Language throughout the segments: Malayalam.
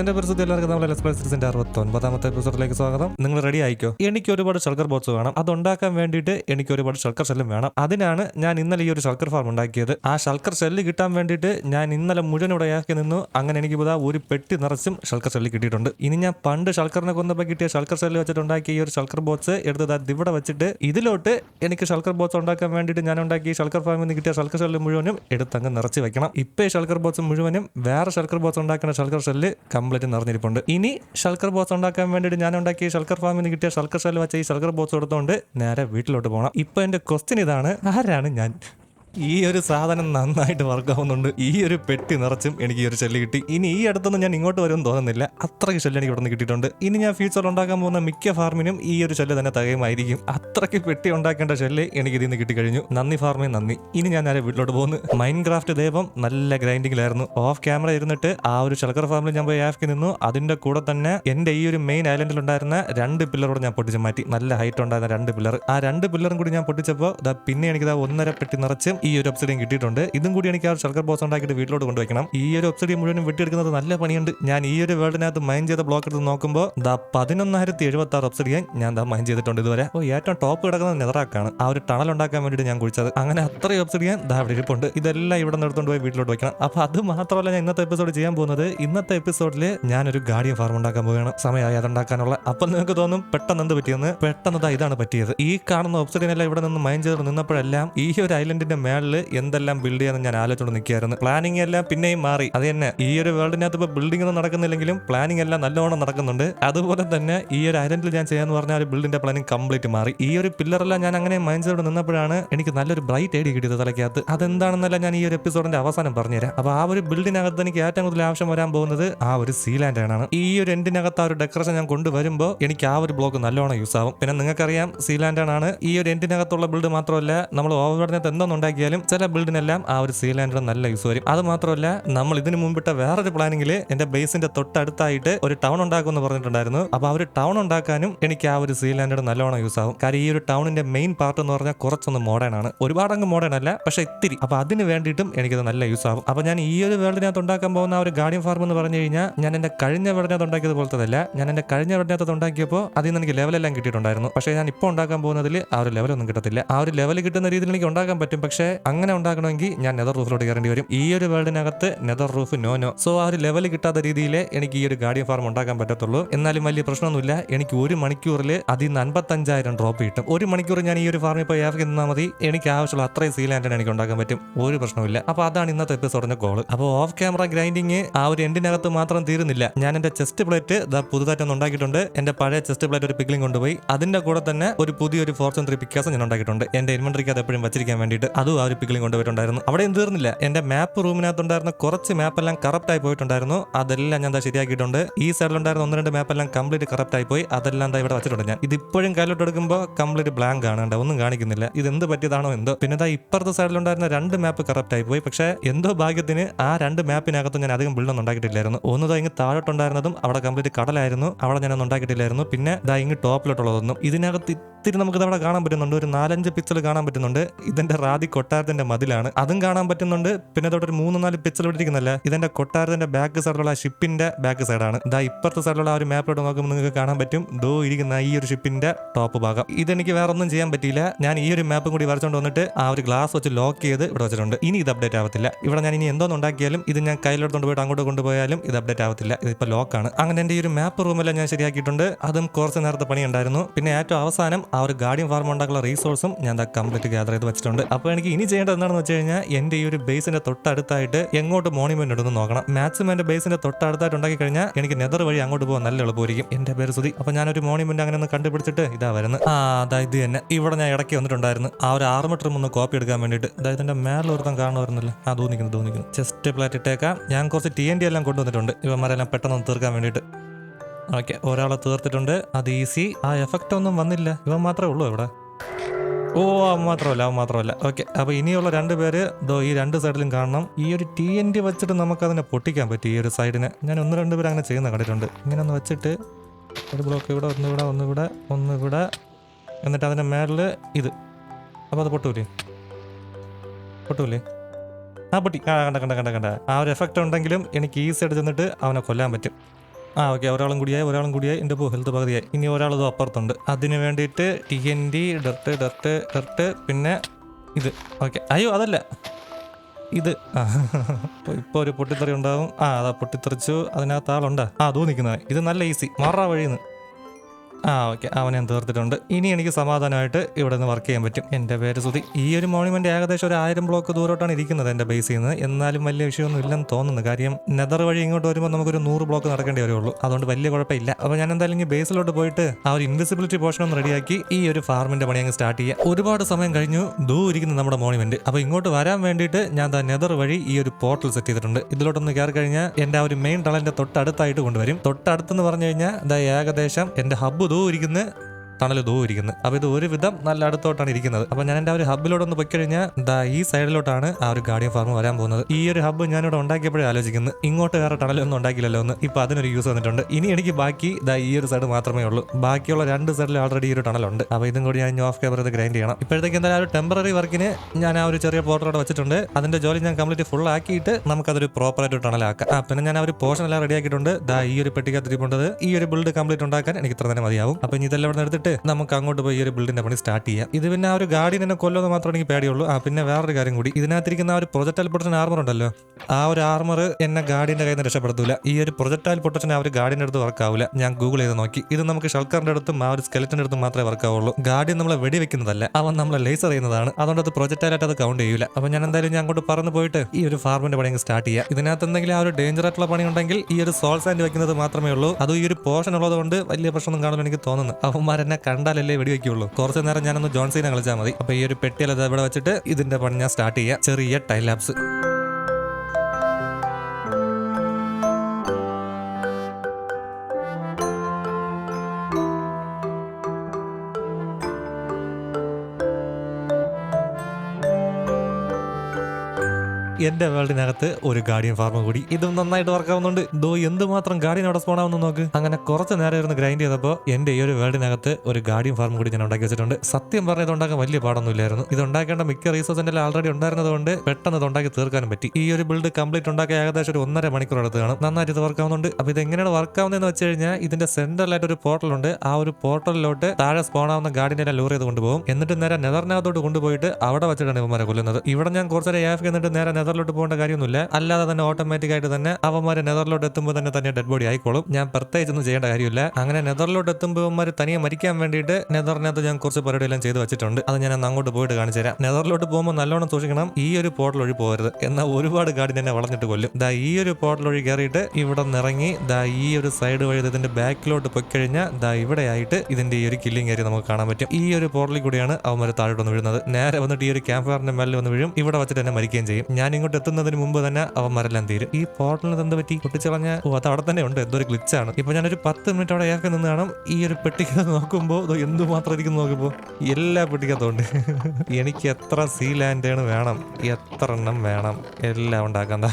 ഗൈസിന്റെ പരിസ്ഥിതി എല്ലാവർക്കും നമ്മൾ ലെസ് പ്ലേസിന്റെ അറുപത്തി ഒൻപതാമത്തെ എപ്പിസോഡിലേക്ക് സ്വാഗതം. നിങ്ങൾ റെഡി ആയിക്കോ? എനിക്ക് ഒരുപാട് ഷൾക്കർ ബോട്ട്സ് വേണം. അത് ഉണ്ടാക്കാൻ വേണ്ടിയിട്ട് എനിക്ക് ഒരുപാട് ഷൾക്കർ ഷെല്ലും വേണം. അതിനാണ് ഞാൻ ഇന്നലെ ഈ ഒരു ഷൾക്കർ ഫാം ഉണ്ടാക്കിയത്. ആ ഷൾക്കർ ഷെല്ല് കിട്ടാൻ വേണ്ടിയിട്ട് ഞാൻ ഇന്നലെ മുഴുവൻ ഇവിടെ ആക്കി നിന്നു. അങ്ങനെ എനിക്ക് ഇതാ ഒരു പെട്ടി നിറച്ചും ഷൾക്കർ ഷെല്ല് കിട്ടിയിട്ടുണ്ട്. ഇനി ഞാൻ പണ്ട് ഷൾക്കറിനെ കൊന്നപ്പോൾ കിട്ടിയ ഷൾക്കർ ഷെല്ല് വെച്ചിട്ട് ഉണ്ടാക്കിയ ഈ ഒരു ഷൾക്കർ ബോട്ട്സ് എടുത്ത് ദാ ഇവിടെ വെച്ചിട്ട് ഇതിലോട്ട് എനിക്ക് ഷൾക്കർ ബോട്ട്സ് ഉണ്ടാക്കാൻ വേണ്ടിയിട്ട് ഞാൻ ഉണ്ടാക്കിയ ശർക്കർ ഫാമിൽ നിന്ന് കിട്ടിയ ഷൾക്കർ ഷെല്ല് മുഴുവനും എടുത്തങ്ങ് നിറച്ച് വെക്കണം. ഇപ്പോൾ ഈ ബോട്ട്സ് മുഴുവനും വേറെ ഷൾക്കർ ബോട്ട്സ് ഉണ്ടാക്കുന്ന ഷൾക്കർ ഷെല്ല് കംപ്ലീറ്റ് നിറഞ്ഞിരിപ്പുണ്ട് ഇനി ഷൽക്കർ ബോസ് ഉണ്ടാക്കാൻ വേണ്ടിയിട്ട് ഞാൻ ഉണ്ടാക്കിയ ഷൽക്കർ ഫാമിൽ നിന്ന് കിട്ടിയ ഷൽക്കർ ഷെല്ല് വെച്ച ഈ ഷൽക്കർ ബോസ് എടുത്തുകൊണ്ട് നേരെ വീട്ടിലോട്ട് പോകണം ഇപ്പൊ എന്റെ ക്വസ്റ്റ്യൻ ഇതാണ് ആരാണ് ഞാൻ? ഈ ഒരു സാധനം നന്നായിട്ട് വർക്കാവുന്നുണ്ട്. ഈ ഒരു പെട്ടി നിറച്ചും എനിക്ക് ഈ ഒരു ചെല്ല് കിട്ടി. ഇനി ഈ അടുത്തൊന്നും ഞാൻ ഇങ്ങോട്ട് വരുമെന്ന് തോന്നുന്നില്ല. അത്രയ്ക്ക് ചെല്ല് എനിക്ക് ഇവിടെ നിന്ന് കിട്ടിയിട്ടുണ്ട്. ഇനി ഞാൻ ഫ്യൂച്ചറിൽ ഉണ്ടാക്കാൻ പോകുന്ന മിക്ക ഫാർമിനും ഈ ഒരു ചെല്ല് തന്നെ തകയുമായിരിക്കും. അത്രയ്ക്ക് പെട്ടി ഉണ്ടാക്കേണ്ട ചെല്ല് എനിക്ക് ഇതിൽ നിന്ന് കിട്ടിക്കഴിഞ്ഞു. നന്ദി ഫാർമേ നന്ദി. ഇനി ഞാൻ നേരെ വീട്ടിലോട്ട് പോകുന്നു. മൈൻഡ് ക്രാഫ്റ്റ് ദൈവം നല്ല ഗ്രൈൻഡിങ്ങിലായിരുന്നു. ഓഫ് ക്യാമറ ഇരുന്നിട്ട് ആ ഒരു ഷൾക്കർ ഫാമിൽ ഞാൻ പോയി ആഫ്ക്ക് നിന്നു. അതിന്റെ കൂടെ തന്നെ എന്റെ ഈ ഒരു മെയിൻ ഐലൻഡിൽ ഉണ്ടായിരുന്ന രണ്ട് പില്ലറോട് ഞാൻ പൊട്ടിച്ച് മാറ്റി. നല്ല ഹൈറ്റ് ഉണ്ടായിരുന്ന രണ്ട് പില്ലർ ആ രണ്ട് പില്ലറും കൂടി ഞാൻ പൊട്ടിച്ചപ്പോൾ പിന്നെ എനിക്ക് ഒന്നര പെട്ടി നിറച്ചും ഈ ഒരു ഒബ്സിഡിയും കിട്ടിയിട്ടുണ്ട്. ഇതും കൂടി എനിക്ക് ആ ഒരു ബോസ് ഉണ്ടാക്കിയിട്ട് വീട്ടിലോട്ട് കൊണ്ടുവയ്ക്കണം. ഈ ഒരു ഒബ്സിഡിയും മുഴുവനും വെട്ടിയെടുക്കുന്നത് നല്ല പണിയുണ്ട്. ഞാൻ ഈ ഒരു വേൾഡിനകത്ത് മൈൻ ചെയ്ത ബ്ലോക്ക് എടുത്ത് നോക്കുമ്പോൾ ദാ പതിനൊന്നായിരത്തി എഴുപത്തി ആറ് ഒബ്സിഡിയൻ ഞാൻ ദാ മൈൻ ചെയ്തിട്ടുണ്ട് ഇതുവരെ. അപ്പോൾ ഏറ്റവും ടോപ്പ് കിടക്കുന്നത് നെതറാക്കാണ്. ആ ഒരു ടണൽ ഉണ്ടാക്കാൻ വേണ്ടിയിട്ട് ഞാൻ കുഴിച്ചത്. അങ്ങനെ അത്രയും ഒബ്സിഡിയൻ ദാ ഇവിടെ ഇരിപ്പുണ്ട്. ഇതെല്ലാം ഇവിടെ നിന്ന് പോയി വീട്ടിലോട്ട് വയ്ക്കണം. അപ്പോൾ അത് മാത്രമല്ല ഞാൻ ഇന്നത്തെ എപ്പിസോഡ് ചെയ്യാൻ പോകുന്നത്. ഇന്നത്തെ എപ്പിസോഡിൽ ഞാനൊരു ഗാർഡിയൻ ഫാർം ഉണ്ടാക്കാൻ പോവുകയാണ്. സമയമായി അതുണ്ടാക്കാനുള്ള. അപ്പൊ നിങ്ങൾക്ക് തോന്നും പെട്ടെന്ന് എന്ത് പറ്റിയെന്ന്? പെട്ടെന്ന് ഇതാണ് പറ്റിയത്. ഈ കാണുന്ന ഒബ്സിഡിയെല്ലാം ഇവിടെ നിന്ന് മൈൻ ചെയ്ത് നിന്നപ്പോഴെല്ലാം ഈ ഒരു ഐലൻഡിന്റെ മേളിൽ എന്തെല്ലാം ബിൽഡ് ചെയ്യാന്ന് ഞാൻ ആലോചിച്ചുകൊണ്ട് നിൽക്കുകയായിരുന്നു പ്ലാനിങ് എല്ലാം പിന്നെയും മാറി. അത് തന്നെ ഈ ഒരു വേൾഡിനകത്ത് ഇപ്പൊ ബിൽഡിംഗ് ഒന്നും നടക്കുന്നില്ലെങ്കിലും പ്ലാനിങ് എല്ലാം നല്ലോണം നടക്കുന്നുണ്ട്. അതുപോലെ തന്നെ ഈ ഒരു ഐലൻഡിൽ ഞാൻ ചെയ്യാന്ന് പറഞ്ഞ ഒരു ബിൽഡിന്റെ പ്ലാനിങ് കംപ്ലീറ്റ് മാറി. ഈ ഒരു പില്ലറെല്ലാം ഞാൻ അങ്ങനെ മൈൻഡ് നിന്നപ്പോഴാണ് എനിക്ക് നല്ലൊരു ബ്രൈറ്റ് ഐഡിയ കിട്ടിയത് തലയ്ക്കകത്ത്. അതെന്താണെന്നല്ല ഞാൻ ഈ ഒരു എപ്പിസോഡിന്റെ അവസാനം പറഞ്ഞുതരാം. അപ്പൊ ആ ഒരു ബിൽഡിനകത്ത് എനിക്ക് ഏറ്റവും കൂടുതൽ ആവശ്യം വരാൻ പോകുന്നത് ആ ഒരു സീലാൻഡ് ആണ്. ഈ ഒരു എൻഡിനകത്ത് ആ ഒരു ഡെക്കറേഷൻ ഞാൻ കൊണ്ടുവരുമ്പോൾ എനിക്ക് ആ ഒരു ബ്ലോക്ക് നല്ലോണം യൂസ് ആവും. പിന്നെ നിങ്ങൾക്കറിയാം സീലാൻഡ് ആണ്. ഈ ഒരു എൻഡിനകത്തുള്ള ബിൽഡ് മാത്രമല്ല നമ്മൾ ഓവർനകത്ത് എന്തൊന്നുണ്ടാക്കിയാലും ചില ബിൽഡിനെല്ലാം ആ ഒരു സീലാൻഡർ നല്ല യൂസ് വരും അത് മാത്രമല്ല നമ്മൾ ഇതിനു മുമ്പിട്ട വേറൊരു പ്ലാനിങ്ങിൽ എന്റെ ബേസിന്റെ തൊട്ടടുത്തായിട്ട് ഒരു ടൗൺ ഉണ്ടാക്കുമെന്ന് പറഞ്ഞിട്ടുണ്ടായിരുന്നു. അപ്പൊ ആ ഒരു ടൗൺ ഉണ്ടാക്കാനും എനിക്ക് ആ ഒരു സീലാൻഡർ നല്ലോണം യൂസ് ആവും. കാര്യം ഈ ഒരു ടൗണിന്റെ മെയിൻ പാർട്ട് എന്ന് പറഞ്ഞാൽ കുറച്ചൊന്ന് മോഡേൺ ആണ്. ഒരുപാട് അങ്ങ് മോഡേൺ അല്ല പക്ഷെ ഇത്തിരി. അപ്പൊ അതിന് വേണ്ടിയിട്ടും എനിക്കത് നല്ല യൂസ് ആവും. അപ്പൊ ഞാൻ ഈ ഒരു വേൾഡിനകത്ത് ഉണ്ടാക്കാൻ പോകുന്ന ആ ഒരു ഗാർഡിയൻ ഫാർം എന്ന് പറഞ്ഞു കഴിഞ്ഞാൽ ഞാൻ എന്റെ കഴിഞ്ഞ വേൾഡിനകത്ത് ഉണ്ടാക്കിയത് പോലത്തതല്ല. ഞാൻ എന്റെ കഴിഞ്ഞ വേൾഡിനകത്ത് ഉണ്ടാക്കിയപ്പോൾ അതിൽ നിന്ന് എനിക്ക് ലെവലെല്ലാം കിട്ടിയിട്ടുണ്ടായിരുന്നു. പക്ഷേ ഞാൻ ഇപ്പോൾ ഉണ്ടാക്കാൻ പോകുന്നതിൽ ആ ഒരു ലെവലൊന്നും കിട്ടത്തില്ല. ആ ഒരു ലെവൽ കിട്ടുന്ന രീതിയിൽ എനിക്ക് ഉണ്ടാക്കാൻ പറ്റും. പക്ഷേ അങ്ങനെ ഉണ്ടാക്കണമെങ്കിൽ ഞാൻ നെതർ റൂഫിലോട്ട് കയറേണ്ടി വരും. ഈ ഒരു വേൾഡിനകത്ത് nether roof no no so ആ ഒരു ലെവൽ കിട്ടാത്ത രീതിയിൽ എനിക്ക് ഈ ഒരു ഗാർഡിയൻ ഫാം ഉണ്ടാക്കാൻ പറ്റത്തുള്ളൂ. എന്നാലും വലിയ പ്രശ്നമൊന്നുമില്ല. എനിക്ക് ഒരു മണിക്കൂറിൽ അതിൽ നിന്ന് അൻപത്തഞ്ചായിരം ഡ്രോപ്പ് കിട്ടും. ഒരു മണിക്കൂർ ഞാൻ ഈ ഒരു ഫാർമിൽ പോയി ആഫ്രിക്ക നിന്നാൽ മതി. എനിക്ക് ആവശ്യമുള്ള അത്രയും സീലാൻഡ് എനിക്ക് ഉണ്ടാക്കാൻ പറ്റും. ഒരു പ്രശ്നമില്ല അപ്പൊ അതാണ് ഇന്നത്തെ എപ്പിസോഡിന്റെ ഗോൾ അപ്പോൾ ഓഫ് ക്യാമറ ഗ്രൈൻഡിങ് ആ ഒരു എൻഡിനകത്ത് മാത്രം തീരുന്നില്ല. ഞാൻ എന്റെ ചെസ്റ്റ് പ്ലേറ്റ് പുതുതായിട്ടൊന്ന് ഉണ്ടാക്കിയിട്ടുണ്ട്. എന്റെ പഴയ ചെസ്റ്റ് പ്ലേറ്റ് ഒരു പിക്ലിംഗ് കൊണ്ടുപോയി. അതിന്റെ കൂടെ തന്നെ ഒരു പുതിയൊരു ഫോർച്യൂൺ ത്രീ പിക്കാസ് ഞാൻ ഉണ്ടാക്കിയിട്ടുണ്ട്. എന്റെ ഇൻവെന്ററിക്ക് അത് എപ്പോഴും വെച്ചിരിക്കാൻ വേണ്ടിയിട്ട്. അതും ആ ഒരു അവിടെ കൊണ്ടുപോയിട്ടുണ്ടായിരുന്നു. അവിടെയും തീർന്നില്ല. മാപ്പ് റൂമിനകത്തുണ്ടായിരുന്ന കുറച്ച് മാപ്പ് എല്ലാം കറപ്റ്റ് ആയി പോയിട്ടുണ്ടായിരുന്നു. അതെല്ലാം ഞാൻ എന്താ ശരിയാക്കിയിട്ടുണ്ട്. ഈ സൈഡിലുണ്ടായിരുന്ന ഒന്ന് രണ്ട് മാപ്പ് എല്ലാം കംപ്ലീറ്റ് കറപ്റ്റ് ആയി പോയി. അതെല്ലാം എന്താ ഇവിടെ വെച്ചിട്ടുണ്ട് ഞാൻ. ഇത് ഇപ്പോഴും കയ്യിലോട്ട് എടുക്കുമ്പോൾ കംപ്ലീറ്റ് ബ്ലാങ്ക് ആണ് കേട്ടോ. ഒന്നും കാണിക്കുന്നില്ല. ഇത് എന്ത് പറ്റിയതാണോ എന്തോ. പിന്നെ ഇതാ ഇപ്പുറത്തെ സൈഡിലുണ്ടായിരുന്ന രണ്ട് മാപ്പ് കറപ്റ്റ് ആയി പോയി. പക്ഷേ എന്തോ ഭാഗ്യത്തിന് ആ രണ്ട് മാപ്പിനകത്ത് ഞാൻ അധികം ബിൽഡൊന്നും ഉണ്ടാക്കിയിട്ടില്ലായിരുന്നു. ഒന്ന് ദാ ഇങ്ങ് താഴോട്ടുണ്ടായിരുന്നതും അവിടെ കംപ്ലീറ്റ് കടലായിരുന്നു. അവിടെ ഞാനൊന്നും ഉണ്ടാക്കിയിട്ടില്ലായിരുന്നു. പിന്നെ ഇതാ ഇങ്ങ് ടോപ്പിലോട്ടുള്ളതൊന്നും ഇതിനകത്ത് ഇത്തിരി നമുക്ക് അവിടെ കാണാൻ പറ്റുന്നുണ്ട്. ഒരു നാലഞ്ച് പിക്സൽ കാണാൻ പറ്റുന്നുണ്ട്. ഇതിന്റെ റാദി കൊട്ടാരത്തിന്റെ മതിലാണ്. അതും കാണാൻ പറ്റുന്നുണ്ട്. പിന്നെ തൊട്ടൊരു മൂന്ന് നാല് പിക്സൽ പിടിച്ചിരിക്കുന്നല്ലേ ഇതിന്റെ കൊട്ടാരത്തിന്റെ ബാക്ക് സൈഡിലുള്ള ഷിപ്പിന്റെ ബാക്ക് സൈഡാണ് ഇതാ ഇപ്പുറത്തെ സൈഡിലുള്ള ആ ഒരു മാപ്പിലോട്ട് നോക്കുമ്പോൾ നിങ്ങൾക്ക് കാണാൻ പറ്റും. ദോ ഇരിക്കുന്ന ഈ ഒരു ഷിപ്പിന്റെ ടോപ്പ് ഭാഗം. ഇതെനിക്ക് വേറെ ഒന്നും ചെയ്യാൻ പറ്റിയില്ല. ഞാൻ ഈ ഒരു മാപ്പും കൂടി വരച്ചുകൊണ്ട് വന്നിട്ട് ആ ഒരു ഗ്ലാസ് വെച്ച് ലോക്ക് ചെയ്ത് ഇവിടെ വെച്ചിട്ടുണ്ട്. ഇനി ഇത് അപ്ഡേറ്റ് ആവത്തില്ല. ഇവിടെ ഞാൻ ഇനി എന്തോന്ന് ഉണ്ടാക്കിയാലും ഇത് ഞാൻ കയ്യിലോട്ട് പോയിട്ട് അങ്ങോട്ട് കൊണ്ടുപോയാലും ഇത് അപ്ഡേറ്റ് ആവത്തില്ല. ഇതിപ്പോ ലോക്കാണ് അങ്ങനെ എന്റെ ഈ ഒരു മാപ്പ് റൂമെല്ലാം ഞാൻ ശരിയാക്കിയിട്ടുണ്ട്. അതും കുറച്ച് നേരത്തെ പണി ഉണ്ടായിരുന്നു പിന്നെ ഏറ്റവും അവസാനം ആ ഒരു ഗാർഡിയൻ ഫാർം ഉണ്ടാക്കാനുള്ള റീസോഴ്സും ഞാൻ കംപ്ലീറ്റ് ഗ്യാദർ ചെയ്ത് വെച്ചിട്ടുണ്ട്. അപ്പോൾ എനിക്ക് ഇനി ചെയ്യേണ്ടത് എന്താണെന്ന് വെച്ച് കഴിഞ്ഞാൽ എന്റെ ഈ ഒരു ബേസിന്റെ തൊട്ടടുത്തായിട്ട് എങ്ങോട്ട് മോണിമെന്റ് ഉണ്ടെന്ന് നോക്കണം. മാക്സിമം എന്റെ ബേസിന്റെ തൊട്ടടുത്തായിട്ട് ഉണ്ടാക്കി കഴിഞ്ഞാൽ എനിക്ക് നെതർ വഴി അങ്ങോട്ട് പോകാൻ നല്ല എളുപ്പമായിരിക്കും. എന്റെ പേര് സുതി അപ്പൊ ഞാനൊരു മോണിമെന്റ് അങ്ങനെ ഒന്ന് കണ്ടുപിടിച്ചിട്ട് ഇതാ വരുന്നത്. ആ അതായത് ഇത് തന്നെ. ഇവിടെ ഞാൻ ഇടയ്ക്ക് വന്നിട്ടുണ്ടായിരുന്നു. ആ ഒരു ആറ് മീറ്റർ ഒന്ന് കോപ്പി എടുക്കാൻ വേണ്ടിയിട്ട്. അതായത് എന്റെ മേലെ ഒരുത്തം വരുന്നില്ല ആ തോന്നിക്കുന്നു തോന്നിക്കുന്നു ചെസ്റ്റ് പ്ലാറ്റ് ഇട്ടേക്കാം. ഞാൻ കുറച്ച് ടി എൻ ഡി എല്ലാം കൊണ്ടുവന്നിട്ടുണ്ട്. ഇവന്മാരെല്ലാം പെട്ടെന്ന് തീർക്കാൻ വേണ്ടിയിട്ട്. ഓക്കെ ഒരാളെ തീർത്തിട്ടുണ്ട്. അത് ഈസി ആ എഫക്റ്റ് ഒന്നും വന്നില്ല. ഇവൻ മാത്രമേ ഉള്ളൂ ഇവിടെ. ഓ അമാത്രമല്ല മാത്രമല്ല അത് മാത്രമല്ല. ഓക്കെ അപ്പൊ ഇനിയുള്ള രണ്ട് പേര് ഈ രണ്ട് സൈഡിലും കാണണം. ഈ ഒരു ടി എൻ ഡി വെച്ചിട്ട് നമുക്ക് അതിനെ പൊട്ടിക്കാൻ പറ്റും ഈ ഒരു സൈഡിനെ ഞാൻ ഒന്ന് രണ്ട് അങ്ങനെ ചെയ്യുന്ന കണ്ടിട്ടുണ്ട്. ഇങ്ങനെ ഒന്ന് വെച്ചിട്ട് ഒരു ബ്ലോക്ക് ഇവിടെ ഒന്ന് ഇവിടെ ഒന്ന് ഇവിടെ ഒന്ന് ഇവിടെ. എന്നിട്ട് അതിന്റെ മേളിൽ ഇത്. അപ്പോൾ അത് പൊട്ടൂലേ? പൊട്ടൂലേ? ആ പൊട്ടി. ആ കണ്ട കണ്ട കണ്ട കണ്ട. ആ ഒരു എഫക്റ്റ് ഉണ്ടെങ്കിലും എനിക്ക് ഈസി ആയിട്ട് ചെന്നിട്ട് അവനെ കൊല്ലാൻ പറ്റും. ആ ഓക്കെ ഒരാളും കൂടിയായി ഒരാളും കൂടിയായി എന്റെ ഹെൽത്ത് പകുതിയായി. ഇനി ഒരാളത് അപ്പുറത്തുണ്ട്. അതിന് വേണ്ടിയിട്ട് T N D dirt dirt dirt പിന്നെ ഇത്. ഓക്കെ അയ്യോ അതല്ല. ഇത്. ആ ഇപ്പോൾ ഒരു പൊട്ടിത്തെറി ഉണ്ടാവും. ആ അതാ പൊട്ടിത്തെറിച്ചു. അതിനകത്ത് ആളുണ്ടാ. ആ അതോ നിൽക്കുന്നതായി ഇത് നല്ല ഈസി മാറാ വഴിന്ന് ആ ഓക്കെ. അവൻ ഞാൻ തീർത്തിട്ടുണ്ട്. ഇനി എനിക്ക് സമാധാനമായിട്ട് ഇവിടെ നിന്ന് വർക്ക് ചെയ്യാൻ പറ്റും. എന്റെ പേര് സുധി ഈ ഒരു മോണിമെന്റ് ഏകദേശം ഒരു ആയിരം ബ്ലോക്ക് ദൂരോട്ടാണ് ഇരിക്കുന്നത് എന്റെ ബേസിൽ നിന്ന് എന്നാലും വലിയ വിഷയമൊന്നും ഇല്ലെന്ന് തോന്നുന്നു. കാര്യം നെതർ വഴി ഇങ്ങോട്ട് വരുമ്പോൾ നമുക്കൊരു നൂറ് ബ്ലോക്ക് നടക്കേണ്ടി വരുള്ളൂ. അതുകൊണ്ട് വലിയ കുഴപ്പമില്ല. അപ്പോൾ ഞാൻ എന്തായാലും ഇനി ബേസിലോട്ട് പോയിട്ട് ആ ഒരു ഇൻവിസിബിലിറ്റി പോർഷൻ ഒന്ന് റെഡിയാക്കി ഈ ഒരു ഫാർമിന്റെ പണി അങ്ങ് സ്റ്റാർട്ട് ചെയ്യാം. ഒരുപാട് സമയം കഴിഞ്ഞു. ദൂ ഇരിക്കുന്ന നമ്മുടെ മോണിമെന്റ് അപ്പോൾ ഇങ്ങോട്ട് വരാൻ വേണ്ടിയിട്ട് ഞാൻ ദ നെതർ വഴി ഈ ഒരു പോർട്ടൽ സെറ്റ് ചെയ്തിട്ടുണ്ട്. ഇതിലോട്ടൊന്ന് കയറി കഴിഞ്ഞാൽ എന്റെ ആ ഒരു മെയിൻ ടണലിന്റെ തൊട്ടടുത്തായിട്ട് കൊണ്ടുവരും. തൊട്ടടുത്തെന്ന് പറഞ്ഞു കഴിഞ്ഞാൽ ദ ഏകദേശം എന്റെ ഹബ്ബ് ഇരിക്കുന്ന ടണൽ ദൂ ഇരിക്കുന്നത് അപ്പോൾ ഇത് ഒരുവിധം നല്ല അടുത്തോട്ടാണ് ഇരിക്കുന്നത്. അപ്പോൾ ഞാൻ എന്റെ ആ ഒരു ഹബ്ബിലോട്ടൊന്ന് പോയി കഴിഞ്ഞാൽ ദാ ഈ സൈഡിലോട്ടാണ് ആ ഒരു ഗാർഡിയൻ ഫാർമ് വരാൻ പോകുന്നത്. ഈ ഒരു ഹബ്ബ് ഞാനിവിടെ ഉണ്ടാക്കിയപ്പോഴേ ആലോചിക്കുന്നു. ഇങ്ങോട്ട് വേറെ ടണലൊന്നും ഉണ്ടാക്കില്ലല്ലോ എന്ന്. ഇപ്പോൾ അതിനൊരു യൂസ് വന്നിട്ടുണ്ട്. ഇനി എനിക്ക് ബാക്കി ദാ ഈ ഒരു സൈഡ് മാത്രമേ ഉള്ളൂ. ബാക്കിയുള്ള രണ്ട് സൈഡിൽ ആൾറെഡി ഈ ഒരു ടണലുണ്ട് അപ്പോൾ ഇതും കൂടി ഞാൻ ഓഫ് ക്യാമറ ഗ്രൈൻഡ് ചെയ്യണം. ഇപ്പോഴത്തേക്ക് എന്തായാലും ആ ഒരു ടെമ്പററി വർക്കിന് ഞാൻ ആ ഒരു ചെറിയ പോർട്ടർ അവിടെ വെച്ചിട്ടുണ്ട്. അതിന്റെ ജോലി ഞാൻ കംപ്ലീറ്റ് ഫുൾ ആക്കിയിട്ട് നമുക്കതൊരു പ്രോപ്പറായിട്ട് ടണലാക്കാം ആ പിന്നെ ഞാൻ ആ ഒരു പോർഷൻ എല്ലാം റെഡി ആക്കിയിട്ടുണ്ട്. ദാ ഈ ഒരു പെട്ടിക്കകത്ത് ഈ ഒരു ബിൽഡ് കംപ്ലീറ്റ് ഉണ്ടാക്കാൻ എനിക്ക് ഇത്ര തന്നെ മതിയാവും. അപ്പൊ ഇതെല്ലാം ഇവിടെ എടുത്തിട്ട് നമുക്ക് അങ്ങോട്ട് പോയി ഒരു ബിൽഡിന്റെ പണി സ്റ്റാർട്ട് ചെയ്യാം. ഇത് പിന്നെ ആ ഒരു ഗാർഡിയൻ എന്നെ കൊല്ലുമെന്ന് മാത്രമേ എനിക്ക് പേടിയുള്ളൂ. ആ പിന്നെ വേറൊരു കാര്യം കൂടി. ഇതിനകത്തിരിക്കുന്ന ആ ഒരു പ്രൊജക്ടൈൽ പൊട്ടൻ ആർമർ ഉണ്ടല്ലോ. ആ ഒരു ആർമർ എന്നെ ഗാർഡിയന്റെ കയ്യിൽ നിന്ന് രക്ഷപ്പെടുത്തൂല. ഈ ഒരു പ്രൊജക്ടൈൽ പൊട്ടൻ ആ ഒരു ഗാർഡിയന്റെ അടുത്ത് വർക്ക് ആവില്ല ഞാൻ ഗൂഗിൾ ചെയ്ത് നോക്കി. ഇത് നമുക്ക് ഷൾക്കറിന്റെ അടുത്തും ആ ഒരു സ്കെലറ്റിന്റെ അടുത്തും മാത്രമേ വർക്ക് ആവുള്ളൂ. ഗാർഡിയൻ നമ്മളെ വെടിവെക്കുന്നതല്ല. അവൻ നമ്മളെ ലേസർ ചെയ്യുന്നതാണ്. അതുകൊണ്ട് അത് പ്രൊജക്ടൈലായിട്ട് അത് കൗണ്ട് ചെയ്യൂല. അപ്പൊ ഞാൻ എന്തായാലും ഞാൻ അങ്ങോട്ട് പറന്ന് പോയിട്ട് ഈ ഒരു ഫാർമിന്റെ പണി സ്റ്റാർട്ട് ചെയ്യാം. ഇതിനകത്ത് എന്തെങ്കിലും ആ ഒരു ഡേഞ്ചർ ആയിട്ടുള്ള പണി ഉണ്ടെങ്കിൽ ഈ ഒരു സോൾ സാൻഡ് വെക്കുന്നത് മാത്രമേ ഉള്ളൂ. അത് ഈ ഒരു പോർഷൻ ഉള്ളത് കൊണ്ട് വലിയ പ്രശ്നമൊന്നും കാണുമെന്ന് എനിക്ക് തോന്നുന്നു. അവന്മാരെന്നെ കണ്ടാലല്ലേ വെടിവെക്കുള്ളൂ. കുറച്ച് നേരം ഞാനൊന്ന് ജോൺസീനെ കളിച്ചാൽ മതി. അപ്പൊ ഈ ഒരു പെട്ടിയിൽ അത് ഇവിടെ വെച്ചിട്ട് ഇതിന്റെ പണി ഞാൻ സ്റ്റാർട്ട് ചെയ്യാം. ചെറിയ ടൈൽ എന്റെ വേൾഡിനകത്ത് ഒരു ഗാർഡിയൻ ഫാർമ കൂടി. ഇതും നന്നായിട്ട് വർക്ക് ആവുന്നുണ്ട്. ദോ എന്തുമാത്രം ഗാർഡിയൻ അവിടെ സ്പോൺ ആവുന്നു നോക്ക്. അങ്ങനെ കുറച്ച് നേരം ഇരുന്ന് ഗ്രൈൻഡ് ചെയ്തപ്പോൾ എന്റെ ഈ ഒരു വേൾഡിനകത്ത് ഒരു ഗാർഡിയൻ ഫാർമ കൂടി ഞാൻ ഉണ്ടാക്കി വെച്ചിട്ടുണ്ട്. സത്യം പറഞ്ഞ ഇതുണ്ടാക്കാൻ വലിയ പാടൊന്നുമില്ലായിരുന്നു. ഇത് ഉണ്ടാക്കേണ്ട മിക്ക റീസോഴ്സ് എല്ലാം ആൾറെഡി ഉണ്ടായിരുന്നതുകൊണ്ട് പെട്ടെന്ന് ഉണ്ടാക്കി തീർക്കാനും പറ്റി. ഈ ഒരു ബിൽഡ് കംപ്ലീറ്റ് ഉണ്ടാക്കി ഏകദേശം ഒരു ഒന്നര മണിക്കൂർ അടുത്ത് കാണും നന്നായിട്ട് ഇത് വർക്ക് ആവുന്നുണ്ട്. അപ്പൊ ഇത് എങ്ങനെയാണ് വർക്ക് ആവുന്നതെന്ന് വെച്ച് കഴിഞ്ഞാൽ ഇതിന്റെ സെന്ററിലായിട്ട് ഒരു പോർട്ടൽ ഉണ്ട്. ആ ഒരു പോർട്ടലിലോട്ട് താഴെ സ്പോൺ ആവുന്ന ഗാർഡിനെ ലോർ ചെയ്ത് കൊണ്ടുപോകും. എന്നിട്ട് നേരെ നെതറിനകത്തോട്ട് കൊണ്ടുപോയിട്ട് അവിടെ വെച്ചിട്ടാണ് ഇവന്മാരെ കൊല്ലുന്നത്. ഇവിടെ ഞാൻ കുറച്ചേരം ഏഫ് എന്നിട്ട് നേരെ നെതറിലോട്ട് പോകേണ്ട കാര്യമൊന്നുമില്ല. അല്ലാതെ തന്നെ ഓട്ടോമാറ്റിക് ആയിട്ട് തന്നെ അവന്മാര് നെതറിലോട്ട് എത്തുമ്പോൾ തന്നെ തന്നെ ഡെഡ് ബോഡി ആയിക്കോളും. ഞാൻ പ്രത്യേകിച്ചൊന്നും ചെയ്യേണ്ട കാര്യമില്ല. അങ്ങനെ നെതറിലോട്ട് എത്തുമ്പോൾ അവന്മാർ തനിയെ മരിക്കാൻ വേണ്ടിയിട്ട് നെതറിനകത്ത് ഞാൻ കുറച്ച് പരിപാടി എല്ലാം ചെയ്ത് വെച്ചിട്ടുണ്ട്. അത് ഞാൻ അങ്ങോട്ട് പോയിട്ട് കാണിച്ചു തരാം. നെതറിലോട്ട് പോകുമ്പോൾ നല്ലോണം സൂക്ഷിക്കണം. ഈ ഒരു പോർട്ടൽ വഴി പോകരുത്. എന്നാൽ ഒരുപാട് ഗാർഡിനെ എന്നെ വളഞ്ഞിട്ട് കൊല്ലും. ദാ ഈ ഒരു പോർട്ടൽ വഴി കയറിയിട്ട് ഇവിടെ നിറങ്ങി ദാ ഈ ഒരു സൈഡ് വഴി ഇതിന്റെ ബാക്കിലോട്ട് പൊയ്ക്കഴിഞ്ഞാൽ ദാ ഇവിടെയായിട്ട് ഇതിന്റെ ഈ ഒരു കില്ലിംഗ് ഏരിയ നമുക്ക് കാണാൻ പറ്റും. ഈ ഒരു പോർട്ടലിൽ കൂടിയാണ് അവന്മാർ താഴോട്ട് വന്ന് വീഴുന്നത്. നേരെ വന്നിട്ട് ഈ ഒരു ക്യാമ്പ് ഫയറിന്റെ മേലിൽ വന്ന് വീഴും. ഇവിടെ വെച്ചിട്ട് തന്നെ മരിക്കുകയും ചെയ്യും. ഞാൻ ഇങ്ങോട്ട് എത്തുന്നതിന് മുമ്പ് തന്നെ അവൻ അവന്മാരെല്ലാം തീരും. ഈ പോർട്ടലിന് എന്ത് പറ്റി പൊട്ടിച്ചളഞ്ഞ ഓ അത് അവിടെ തന്നെ ഉണ്ട്. എന്തോ ഒരു ഗ്ലിച്ചാണ് ഇപ്പൊ ഞാനൊരു പത്ത് മിനിറ്റ് അവിടെ ഏക്കെ നിന്ന് കാണും. ഈ ഒരു പെട്ടിക്ക് നോക്കുമ്പോൾ എന്തുമാത്രം ഇരിക്കുന്നു നോക്കുമ്പോൾ എല്ലാ പെട്ടിക്കകത്തുണ്ട് എനിക്ക് എത്ര സീ ലാൻഡേണ് വേണം? എത്ര എണ്ണം വേണം? എല്ലാം ഉണ്ടാക്കാൻ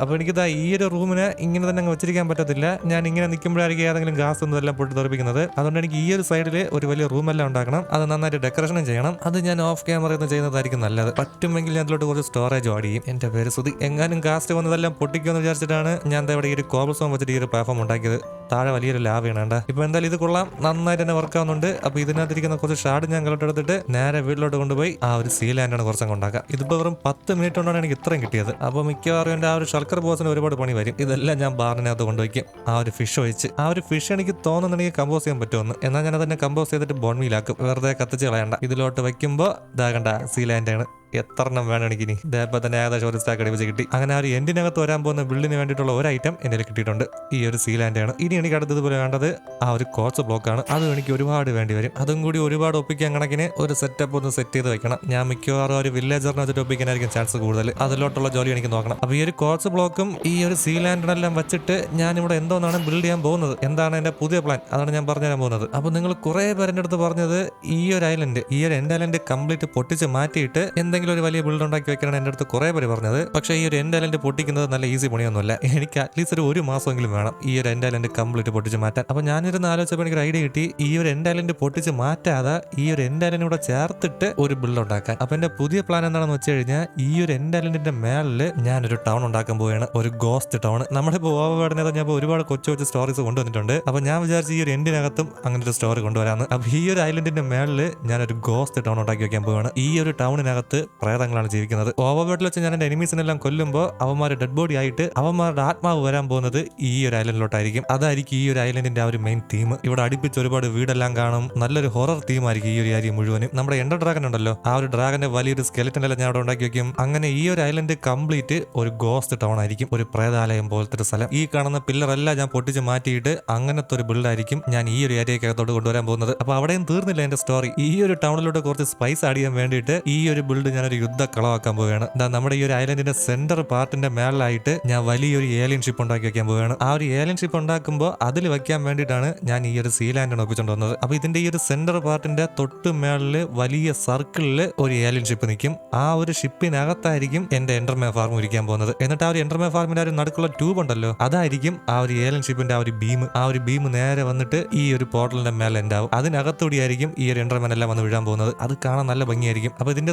അപ്പൊ എനിക്കിതാ ഈ ഒരു റൂമിന് ഇങ്ങനെ തന്നെ അങ്ങ് വെച്ചിരിക്കാൻ പറ്റത്തില്ല. ഞാൻ ഇങ്ങനെ നിൽക്കുമ്പോഴായിരിക്കും ഏതെങ്കിലും ഗ്യാസ് ഒന്നും എല്ലാം പൊട്ടി തെറിപ്പിക്കുന്നത്. അതുകൊണ്ട് എനിക്ക് ഈ ഒരു സൈഡിൽ ഒരു വലിയ റൂം എല്ലാം ഉണ്ടാക്കണം. അത് നന്നായിട്ട് ഡെക്കറേഷനും ചെയ്യണം. അത് ഞാൻ ഓഫ് ക്യാമറയിൽ നിന്ന് ചെയ്യുന്നതായിരിക്കും നല്ലത്. പറ്റുമെങ്കിൽ ഞാൻ അതിലോട്ട് കുറച്ച് സ്റ്റോറേജ് ആഡ് ചെയ്യും. എന്റെ പേര് സുധി. എങ്ങാനും കാസ്റ്റ് വന്നതെല്ലാം പൊട്ടിക്കുമെന്ന് വിചാരിച്ചിട്ടാണ് ഞാൻ ഇവിടെ ഈ ഒരു കോബിൾ സോം വെച്ചിട്ട് ഈ ഒരു പെർഫോം ഉണ്ടാക്കിയത്. താഴെ വലിയൊരു ലാഭ വേണ്ട ഇപ്പൊ എന്തായാലും ഇത് കൊള്ളാം. നന്നായിട്ട് തന്നെ വർക്ക് ആവുന്നുണ്ട്. അപ്പൊ ഇതിനകത്തിരിക്കുന്ന കുറച്ച് ഷാഡ് ഞാൻ കളട്ടെടുത്തിട്ട് നേരെ വീട്ടിലോട്ട് കൊണ്ടുപോയി ആ ഒരു സീ ലാൻഡാണ് കുറച്ചങ്ങ് ഉണ്ടാക്കുക ഇതിപ്പോ വെറും പത്ത് മിനിറ്റ് കൊണ്ടാണ് എനിക്ക് ഇത്രയും കിട്ടിയത്. അപ്പോൾ മിക്കവാറും എന്റെ ആ ഒരു ഷൾക്കർ ബോസിന് ഒരുപാട് പണി വരും. ഇതെല്ലാം ഞാൻ ബാറിനകത്ത് കൊണ്ടുവയ്ക്കും. ആ ഒരു ഫിഷ് ഒഴിച്ച്. ആ ഒരു ഫിഷ് എനിക്ക് തോന്നുന്നുണ്ടെങ്കിൽ കമ്പോസ് ചെയ്യാൻ പറ്റുമെന്ന്. എന്നാൽ ഞാൻ അതിനെ കമ്പോസ് ചെയ്തിട്ട് ബോൺമീലാക്കും വെറുതെ കത്തിച്ച് കളയണ്ട. ഇതിലോട്ട് വെക്കുമ്പോൾ ഇതാകണ്ട സീ ലാൻഡാണ് എത്ര എണ്ണം വേണം എനിക്ക് ഇനി ഇതേപോലെ തന്നെ ഏകദേശം ഒരു സ്റ്റാക്ക് അടിപ്പിച്ച് കിട്ടി. അങ്ങനെ ആ ഒരു എൻഡിനകത്ത് വരാൻ പോകുന്ന ബിൽഡിന് വേണ്ടിയിട്ടുള്ള ഒരു ഐറ്റം എന്റെ കിട്ടിയിട്ടുണ്ട്. ഈ ഒരു സീലാൻഡാണ് ഇനി എനിക്ക് അടുത്തതുപോലെ വേണ്ടത് ആ ഒരു കോച്ച് ബ്ലോക്കാണ് അതും എനിക്ക് ഒരുപാട് വേണ്ടി വരും. അതും കൂടി ഒരുപാട് ഒപ്പിക്കാൻ കണക്കിന് ഒരു സെറ്റപ്പ് ഒന്ന് സെറ്റ് ചെയ്ത് വെക്കണം. ഞാൻ മിക്കവാറും ഒരു വില്ലേജറിനെ വെച്ചിട്ട് ഒപ്പിക്കാനായിരിക്കും ചാൻസ് കൂടുതൽ. അതിലോട്ടുള്ള ജോലി എനിക്ക് നോക്കണം. അപ്പോൾ ഈ ഒരു കോച്ച് ബ്ലോക്കും ഈ ഒരു സീലാൻഡിനെല്ലാം വെച്ചിട്ട് ഞാൻ ഇവിടെ എന്തോന്നാണ് ബിൽഡ് ചെയ്യാൻ പോകുന്നത്? എന്താണ് എന്റെ പുതിയ പ്ലാൻ അതാണ് ഞാൻ പറഞ്ഞു തരാൻ പോകുന്നത്. അപ്പോൾ നിങ്ങൾ കുറേ പേരെ അടുത്ത് പറഞ്ഞത് ഈ ഒരു ഐലൻഡ് ഈ ഒരു എന്റെ ഐലൻഡ് കംപ്ലീറ്റ് പൊട്ടിച്ച് മാറ്റിയിട്ട് എന്തെങ്കിലും ഒരു വലിയ ബിൽഡ് ഉണ്ടാക്കി വെക്കണം എന്റെ അടുത്ത് കുറേ പേര് പറഞ്ഞത്. പക്ഷേ ഈ ഒരു എന്റെ ഐലൻഡ് പൊട്ടിക്കുന്നത് നല്ല ഈസി പണിയൊന്നുമല്ല. എനിക്ക് അറ്റ്ലീസ്റ്റ് ഒരു ഒരു മാസമെങ്കിലും വേണം ഈ ഒരു എന്റെ ഐലൻഡ് കംപ്ലീറ്റ് പൊട്ടിച്ച് മാറ്റാൻ. അപ്പൊ ഞാനിരുന്ന് ആലോചിച്ചപ്പോൾ എനിക്ക് ഒരു ഐഡിയ കിട്ടി. ഈ ഒരു എൻഡ് ഐലൻഡ് പൊട്ടിച്ച് മാറ്റാതെ ഈ ഒരു എൻഡ് ഐലൻഡ് കൂടെ ചേർത്തിട്ട് ഒരു ബിൽഡ് ഉണ്ടാക്കാൻ. അപ്പൊ എന്റെ പുതിയ പ്ലാൻ എന്താണെന്ന് വെച്ച് കഴിഞ്ഞാൽ ഈ ഒരു എൻഡ് ഐലൻഡിന്റെ മേളിൽ ഞാനൊരു ടൗൺ ഉണ്ടാക്കാൻ പോവുകയാണ്. ഒരു ഗോസ്റ്റ് ടൗൺ നമ്മളിപ്പോൾ ഓവർവേഡിനെ ഞാൻ ഒരുപാട് കൊച്ചു കൊച്ചു സ്റ്റോറീസ് കൊണ്ടുവന്നിട്ടുണ്ട്. അപ്പൊ ഞാൻ വിചാരിച്ചു ഈ ഒരു എൻഡിനകത്തും അങ്ങനെ ഒരു സ്റ്റോറി കൊണ്ടുവരാന്ന് അപ്പൊ ഈ ഒരു ഐലൻഡിന്റെ മേളിൽ ഞാനൊരു ഗോസ്റ്റ് ടൗൺ ഉണ്ടാക്കി വെക്കാൻ പോവുകയാണ്. ഈ ഒരു ടൗണിനകത്ത് പ്രേതങ്ങളാണ് ജീവിക്കുന്നത്. ഓവർവേഡിൽ വെച്ച് ഞാൻ എന്റെ എനിമീസിനെല്ലാം കൊല്ലുമ്പോൾ അവന്മാർ ഡെഡ് ബോഡി ആയിട്ട് അവന്മാരുടെ ആത്മാവ് വരാൻ പോകുന്നത് ഈ ഒരു ഐലൻഡിലോട്ടായിരിക്കും അതായിരിക്കും ഈ ഒരു ഐലൻഡിന്റെ ആ ഒരു മെയിൻ തീം ഇവിടെ അടുപ്പിച്ച് ഒരുപാട് വീടെല്ലാം കാണും. നല്ലൊരു ഹൊറർ തീം ആയിരിക്കും ഈ ഒരു ഏരിയ മുഴുവനും. നമ്മുടെ എൻഡർ ഡ്രാഗൺ ഉണ്ടല്ലോ. ആ ഒരു ഡ്രാഗന്റെ വലിയൊരു സ്കെലറ്റൻ എല്ലാം ഞാൻ അവിടെ ഉണ്ടാക്കി വെക്കും. അങ്ങനെ ഈ ഒരു ഐലൻഡ് കംപ്ലീറ്റ് ഒരു ഗോസ്റ്റ് ടൗൺ ആയിരിക്കും. ഒരു പ്രേതാലയം പോലത്തെ ഒരു സ്ഥലം. ഈ കാണുന്ന പില്ലർ എല്ലാം ഞാൻ പൊട്ടിച്ച് മാറ്റിയിട്ട് അങ്ങനത്തെ ഒരു ബിൽഡ് ആയിരിക്കും ഞാൻ ഈ ഒരു ഏരിയക്കകത്തോട്ട് കൊണ്ടുവരാൻ പോകുന്നത്. അപ്പൊ അവിടെയും തീർന്നില്ല എന്റെ സ്റ്റോറി ഈ ഒരു ടൗണിലോട്ട് കുറച്ച് സ്പൈസ് ആഡ് ചെയ്യാൻ വേണ്ടിയിട്ട് ഈ ഒരു ബിൽഡ് ഒരു യുദ്ധ കളമാക്കാൻ പോവുകയാണ്. എന്താ നമ്മുടെ ഈ ഒരു ഐലൻഡിന്റെ സെന്റർ പാർട്ടിന്റെ മേളിലായിട്ട് ഞാൻ വലിയൊരു ഏലിയൻ ഷിപ്പ് ഉണ്ടാക്കി വെക്കാൻ പോവുകയാണ്. ആ ഒരു ഏലിയൻ ഷിപ്പ് ഉണ്ടാക്കുമ്പോൾ അതിൽ വെക്കാൻ വേണ്ടിയിട്ടാണ് ഞാൻ ഈ ഒരു സീലാൻഡാണ് ഒപ്പിച്ചുകൊണ്ട് വന്നത്. അപ്പൊ ഇതിന്റെ ഈ ഒരു സെന്റർ പാർട്ടിന്റെ തൊട്ട് മേളിൽ വലിയ സർക്കിളിൽ ഒരു ഏലിയൻ ഷിപ്പ് നിൽക്കും ആ ഒരു ഷിപ്പിനകത്തായിരിക്കും എന്റെ എൻഡർമേ ഫാർം ഇരിക്കാൻ പോകുന്നത്. എന്നിട്ട് ആ ഒരു എൻഡർമേ ഫാർമിന്റെ ഒരു നടുക്കുള്ള ട്യൂബ് ഉണ്ടല്ലോ അതായിരിക്കും ആ ഒരു ഏലിയൻ ഷിപ്പിന്റെ ആ ഒരു ബീം ആ ഒരു ബീം നേരെ വന്നിട്ട് ഈ ഒരു പോർട്ടലിന്റെ മേലെ ഉണ്ടാവും അതിനകത്തൂടിയായിരിക്കും ഈ ഒരു എന്റർമാൻ എല്ലാം വന്ന് വീഴാൻ പോകുന്നത്. അത് കാണാൻ നല്ല ഭംഗിയായിരിക്കും. അപ്പൊ ഇതിന്റെ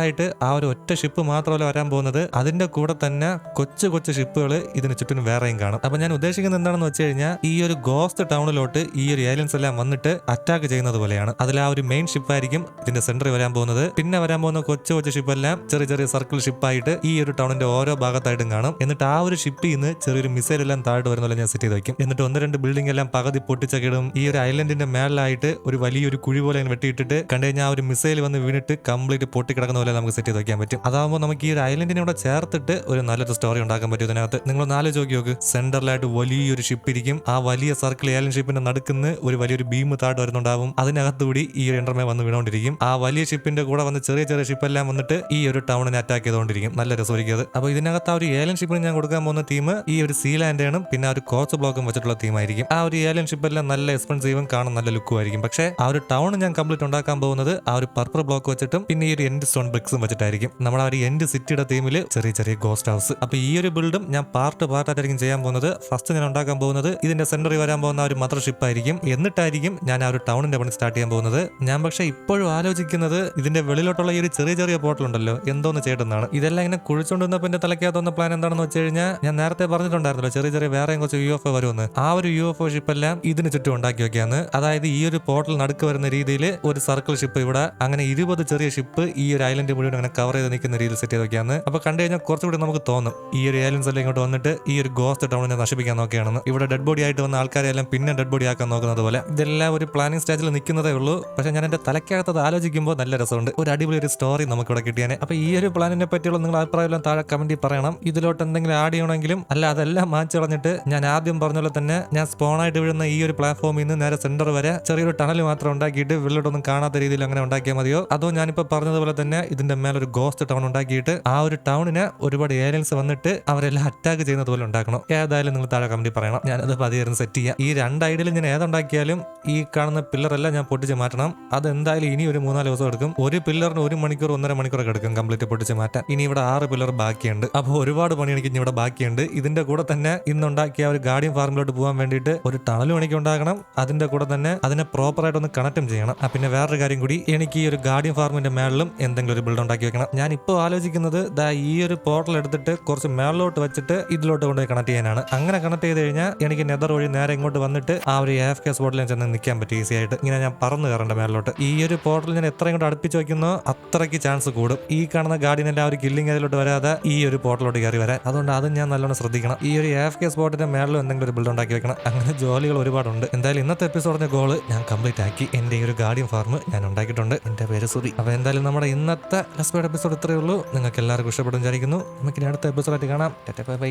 സെന്ററിലായിട്ട് ആ ഒരു ഒറ്റ ഷിപ്പ് മാത്രമല്ല വരാൻ പോകുന്നത്. അതിന്റെ കൂടെ തന്നെ കൊച്ചു കൊച്ചു ഷിപ്പുകൾ ഇതിന് ചുറ്റും വേറെയും കാണും. അപ്പൊ ഞാൻ ഉദ്ദേശിക്കുന്നത് എന്താണെന്ന് വെച്ച് കഴിഞ്ഞാൽ ഈ ഒരു ഗോസ്റ്റ് ടൗണിലോട്ട് ഈ ഒരു ഏലിയൻസ് എല്ലാം വന്നിട്ട് അറ്റാക്ക് ചെയ്യുന്നത് പോലെയാണ്. അതിൽ ആ ഒരു മെയിൻ ഷിപ്പായിരിക്കും ഇതിന്റെ സെന്ററിൽ വരാൻ പോകുന്നത്. പിന്നെ വരാൻ പോകുന്ന കൊച്ചു കൊച്ചു ഷിപ്പെല്ലാം ചെറിയ ചെറിയ സർക്കിൾ ഷിപ്പായിട്ട് ഈ ഒരു ടൗണിന്റെ ഓരോ ഭാഗത്തായിട്ടും കാണും. എന്നിട്ട് ആ ഒരു ഷിപ്പിൽ നിന്ന് ചെറിയൊരു മിസൈൽ എല്ലാം താഴോട്ട് വരുന്ന പോലെ ഞാൻ സെറ്റ് ചെയ്ത് വെക്കും. എന്നിട്ട് ഒന്ന് രണ്ട് ബിൽഡിംഗ് എല്ലാം പകുതി പൊട്ടിച്ചകിടും. ഈ ഒരു ഐലൻഡിന്റെ മേളിലായിട്ട് ഒരു വലിയൊരു കുഴി പോലെ വെട്ടിയിട്ടിട്ട് കണ്ടു കഴിഞ്ഞാൽ ആ ഒരു മിസൈൽ വന്ന് വീണിട്ട് കംപ്ലീറ്റ് പൊട്ടി കിടക്കുന്ന പോലെ നമുക്ക് സെറ്റ് ചെയ്ത് വയ്ക്കാൻ പറ്റും. അതാകുമ്പോൾ നമുക്ക് ഈ ഒരു ഐലൻഡിനെ കൂടെ ചേർത്തിട്ട് ഒരു നല്ലൊരു സ്റ്റോറി ഉണ്ടാക്കാൻ പറ്റും ഇതിനകത്ത്. നിങ്ങൾ നാല് നോക്കി. നോക്ക് സെന്ററിലായിട്ട് വലിയൊരു ഷിപ്പ് ഇരിക്കും. ആ വലിയ സർക്കിൾ ഏലൻ ഷിപ്പിന്റെ നടുക്കുന്ന് ഒരു വലിയൊരു ബീം താട്ട് വരുന്നുണ്ടാവും. അതിനകത്തുകൂടി ഈ ഒരു എൻഡർമേ വന്ന് വീണോണ്ടിരിക്കും. ആ വലിയ ഷിപ്പിന്റെ കൂടെ വന്ന് ചെറിയ ചെറിയ ഷിപ്പെല്ലാം വന്നിട്ട് ഈ ഒരു ടൗണിനെ അറ്റാക്ക് ചെയ്തുകൊണ്ടിരിക്കും നല്ല രസമായിരിക്കും അപ്പോൾ ഇതിനകത്ത് ആ ഒരു ഏലൻ ഷിപ്പിന് ഞാൻ കൊടുക്കാൻ പോകുന്ന തീം ഈ ഒരു സീ സീലാൻഡേണും പിന്നെ ഒരു കോച്ച് ബ്ലോക്കും വെച്ചിട്ടുള്ള തീമായിരിക്കും ആ ഒരു ഏലൻ ഷിപ്പെല്ലാം നല്ല എക്സ്പെൻസീവും കാണാൻ നല്ല ലുക്കും ആയിരിക്കും. പക്ഷേ ആ ഒരു ടൗൺ ഞാൻ കംപ്ലീറ്റ് ഉണ്ടാക്കാൻ പോകുന്നത് ആ ഒരു പർപ്പിൾ ബ്ലോക്ക് വെച്ചിട്ടും പിന്നെ ഈ ഒരു എൻഡ് സ്റ്റോൺ ബ്രിക്സും വെച്ചിട്ടായിരിക്കും. നമ്മൾ ആ ഒരു എൻഡ് സിറ്റിയുടെ തീമിൽ ചെറിയ ചെറിയ ഗോസ്റ്റ് ഹൗസ് അപ്പൊ ഈ ഒരു ബിൽഡും ഞാൻ പാർട്ട് പാർട്ടായിട്ടായിരിക്കും ചെയ്യാൻ പോകുന്നത്. ഫസ്റ്റ് ഞാൻ ഉണ്ടാക്കാൻ പോകുന്നത് ഇതിന്റെ സെന്ററിൽ വരാൻ പോകുന്ന ഒരു മദർ ഷിപ്പ് ആയിരിക്കും. എന്നിട്ടായിരിക്കും ഞാൻ ആ ഒരു ടൗണിന്റെ പണി സ്റ്റാർട്ട് ചെയ്യാൻ പോകുന്നത്. ഞാൻ പക്ഷേ ഇപ്പോഴും ആലോചിക്കുന്നത് ഇതിന്റെ വെളിയിലോട്ടുള്ള ഈ ഒരു ചെറിയ ചെറിയ പോർട്ടൽ ഉണ്ടല്ലോ എന്തോന്ന് ചേട്ടെന്നാണ് ഇതെല്ലാം ഇങ്ങനെ കുഴിച്ചുകൊണ്ടിരുന്നപ്പോൾ എന്റെ തലയ്ക്കകത്ത് പ്ലാൻ എന്താണെന്ന് വെച്ച് കഴിഞ്ഞാൽ ഞാൻ നേരത്തെ പറഞ്ഞിട്ടുണ്ടായിരുന്നല്ലോ ചെറിയ ചെറിയ വേറെ കുറച്ച് യു എഫ് ഒ വരുമെന്ന്. ആ ഒരു യു എഫ് ഒ ഷിപ്പ് എല്ലാം ഇതിന് ചുറ്റും ഉണ്ടാക്കി വെക്കാന്ന്. അതായത് ഈ ഒരു പോർട്ടൽ നടുക്ക് വരുന്ന രീതിയിൽ ഒരു സർക്കിൾ ഷിപ്പ് ഇവിടെ അങ്ങനെ ഇരുപത് ചെറിയ ഷിപ്പ് ഈ ഒരു ഐലൻഡ് മുഴുവൻ അങ്ങനെ കവർ ചെയ്ത് നിൽക്കുന്ന രീതിയിൽ സെറ്റ് ചെയ്തൊക്കെയാണ്. വെക്കാന്ന് അപ്പൊ കണ്ടു കഴിഞ്ഞാൽ കുറച്ചുകൂടി നമുക്ക് തോന്നും. ഈ ഒരു ഏലിയൻസ് എല്ലാം ഇങ്ങോട്ട് വന്നിട്ട് ഈ ഒരു ഗോസ്റ്റ് ടൗണിനെ നശിപ്പിക്കാൻ നോക്കുകയാണെന്ന്. ഇവിടെ ഡെഡ് ബോഡി ആയിട്ട് വന്ന ആൾക്കാരെല്ലാം പിന്നെ ഡെഡ് ബോഡി ആക്കാൻ നോക്കുന്നത് പോലെ. ഇതെല്ലാം ഒരു പ്ലാനിങ് സ്റ്റേജിൽ നിൽക്കുന്നതേ ഉള്ളൂ. പക്ഷെ ഞാൻ എന്റെ തലക്കകത്തത് ആലോചിക്കുമ്പോൾ നല്ല രസമുണ്ട്. ഒരു അടിപൊളി ഒരു സ്റ്റോറി നമുക്ക് ഇവിടെ കിട്ടിയാനെ. അപ്പൊ ഈ ഒരു പ്ലാനിനെ പറ്റിയുള്ള നിങ്ങളുടെ അഭിപ്രായം താഴെ കമന്റിൽ പറയണം. ഇതിലോട്ട് എന്തെങ്കിലും ആഡ് ചെയ്യണമെങ്കിലും അല്ല അതെല്ലാം മാറ്റി കളഞ്ഞിട്ട് ഞാൻ ആദ്യം പറഞ്ഞ പോലെ തന്നെ ഞാൻ സ്പോണായിട്ട് വീഴുന്ന ഈ ഒരു പ്ലാറ്റ്ഫോമിൽ നിന്ന് നേരെ സെന്റർ വരെ ചെറിയൊരു ടണൽ മാത്രം ഉണ്ടാക്കിയിട്ട് വെള്ളിലോട്ടൊന്നും കാണാത്ത രീതിയിൽ അങ്ങനെ ഉണ്ടാക്കിയാൽ മതിയോ? അതോ ഞാനിപ്പോൾ പറഞ്ഞതുപോലെ തന്നെ ഇതിന്റെ മേലെ ഒരു ഗോസ്റ്റ് ടൗൺ ഉണ്ടാക്കിയിട്ട് ആ ഒരു ടൗണിന് ഒരുപാട് ഏലിയൻസ് വന്നിട്ട് അവരെല്ലാം അറ്റാക്ക് ചെയ്യുന്നത് പോലെ ഉണ്ടാക്കണം. ഏതായാലും നിങ്ങൾ താഴെ കമന്റിൽ പറയണം. ഞാനത് പതിയായിരുന്നു സെറ്റ് ചെയ്യാം. ഈ രണ്ട് ഐഡിയയിൽ ഞാൻ ഏതുണ്ടാക്കിയാലും ഈ കാണുന്ന പില്ലറെല്ലാം ഞാൻ പൊട്ടിച്ച് മാറ്റണം. അത് എന്തായാലും ഇനി ഒരു മൂന്നാൽ ദിവസം എടുക്കും. ഒരു പില്ലറിന് ഒരു മണിക്കൂർ ഒന്നര മണിക്കൂറൊക്കെ എടുക്കും കംപ്ലീറ്റ് പൊട്ടിച്ച് മാറ്റാൻ. ഇനി ഇവിടെ ആറ് പില്ലർ ബാക്കിയുണ്ട്. അപ്പോൾ ഒരുപാട് പണി എനിക്ക് ഇവിടെ ബാക്കിയുണ്ട്. ഇതിന്റെ കൂടെ തന്നെ ഇന്നുണ്ടാക്കിയ ഒരു ഗാർഡിയൻ ഫാർമിലോട്ട് പോകാൻ വേണ്ടിയിട്ട് ഒരു ടണലും എനിക്ക് ഉണ്ടാക്കണം അതിന്റെ കൂടെ തന്നെ അതിനെ പ്രോപ്പറായിട്ട് ഒന്ന് കണക്റ്റും ചെയ്യണം. പിന്നെ വേറൊരു കാര്യം കൂടി എനിക്ക് ഈ ഒരു ഗാർഡിയൻ ഫാർമിന്റെ മേളിലും എന്തെങ്കിലും ഒരു ബിൽഡ് ഉണ്ടാക്കി വെക്കണം. ഞാൻ ഇപ്പോൾ ആലോചിക്കുന്നത് ദാ ഈ ഒരു പോർട്ടൽ എടുത്തിട്ട് കുറച്ച് മേളിലോട്ട് വെച്ചിട്ട് ഇതിലോട്ട് കൊണ്ടുപോയി കണക്ട് ചെയ്യാനാണ്. അങ്ങനെ കണക്ട് ചെയ്ത് കഴിഞ്ഞാൽ എനിക്ക് നെതർ വഴി നേരെ ഇങ്ങോട്ട് വന്നിട്ട് ആ ഒരു എഫ് കെ സ്പോട്ടിൽ ചെന്ന് നിൽക്കാൻ പറ്റും ഈസി ആയിട്ട്. ഇങ്ങനെ ഞാൻ പറന്ന് കയറേണ്ട മേളിലോട്ട്. ഈ ഒരു പോർട്ടൽ ഞാൻ എത്ര ഇങ്ങോട്ട് അടുപ്പിച്ച് വെക്കുന്നോ അത്രയ്ക്ക് ചാൻസ് കൂടും. ഈ കാണുന്ന ഗാർഡിയൻ ആ ഒരു കില്ലിംഗ് അതിലോട്ട് വരാതെ ഈ ഒരു പോർട്ടലോട്ട് കയറി വരാൻ. അതുകൊണ്ട് അതും ഞാൻ നല്ലോണം ശ്രദ്ധിക്കണം. ഈ ഒരു എഫ് കെ സ്പോട്ടിന്റെ മേളിലും എന്തെങ്കിലും ഒരു ബിൽഡ് ഉണ്ടാക്കി വെക്കണം. അങ്ങനെ ജോലികൾ ഒരുപാടുണ്ട്. എന്തായാലും ഇന്നത്തെ എപ്പിസോഡിന്റെ ഗോൾ ഞാൻ കംപ്ലീറ്റ് ആക്കി. എന്റെ ഈ ഒരു ഗാർഡിയൻ ഫാർം ഞാൻ ഉണ്ടാക്കിയിട്ടുണ്ട്. എന്റെ പേര് സുതി അപ്പൊ എന്തായാലും നമ്മുടെ ഇന്നത്തെ ലസ്ബേഡ് എപ്പിസോഡ് ഇത്രയേ ഉള്ളൂ. നിങ്ങൾക്ക് എല്ലാവർക്കും ഇഷ്ടപ്പെടും വിചാരിക്കുന്നു. നമുക്കിനി അടുത്ത എപ്പിസോഡായിട്ട് കാണാം. ബൈ.